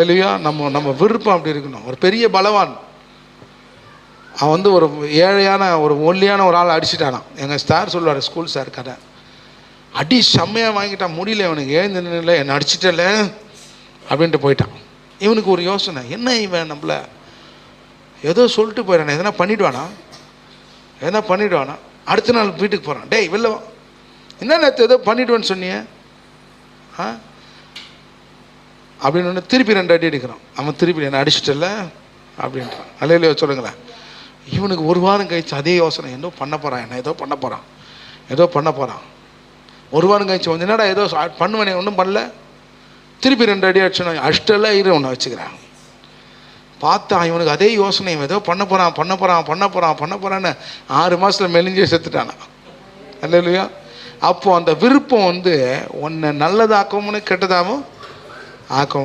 இல்லையா? நம்ம நம்ம விருப்பம் அப்படி இருக்கணும். ஒரு பெரிய பலவான். அவன் வந்து ஒரு ஏழையான ஒரு ஒல்லியான ஒரு ஆள் அடிச்சிட்டானான் எங்கள் சார் சொல்லுவார் ஸ்கூல் சார் கதை அடி செம்மையாக வாங்கிட்டான். முடியல இவனுக்கு. எழுந்து நின்னுல என்னை அடிச்சிட்டல அப்படின்ட்டு போயிட்டான். இவனுக்கு ஒரு யோசனை. என்ன இவன் நம்மள? ஏதோ சொல்லிட்டு போயிடானே எதனா பண்ணிவிடுவானா எதனா பண்ணிவிடுவானா அடுத்த நாள் வீட்டுக்கு போகிறான் டேய் வெளில என்னென்ன என்ன நேற்று ஏதோ பண்ணிவிடுவேன்னு சொன்னியே? ஆ? அப்படின்னு ஒன்று திருப்பி ரெண்டு அடி அடிக்கிறான். அவன் திருப்பி என்ன அடிச்சிட்டல அப்படின்றான். அல்லையிலையோ சொல்லுங்களேன். இவனுக்கு ஒரு வாரம் கழிச்சு அதே யோசனை. ஏதோ பண்ண போகிறான் என்ன ஏதோ பண்ண போகிறான் ஏதோ பண்ண போகிறான் ஒரு வாரம் கழிச்சு வந்து என்னடா ஏதோ பண்ணுவனே ஒன்றும் பண்ணல. திருப்பி ரெண்டு அடி அடிச்சோன்னா அஷ்டெல்லாம் இரு ஒன்று வச்சுக்கிறான். பார்த்தா இவனுக்கு அதே யோசனை. இவன் ஏதோ பண்ண போகிறான் பண்ண போகிறான் பண்ண போகிறான் பண்ண போகிறான்னு ஆறு மாதத்தில் மெலிஞ்சே செத்துட்டானா. இல்லையா அப்போது அந்த விருப்பம் வந்து ஒன்று நல்லதாக்கவும் கெட்டதாகவும் ആ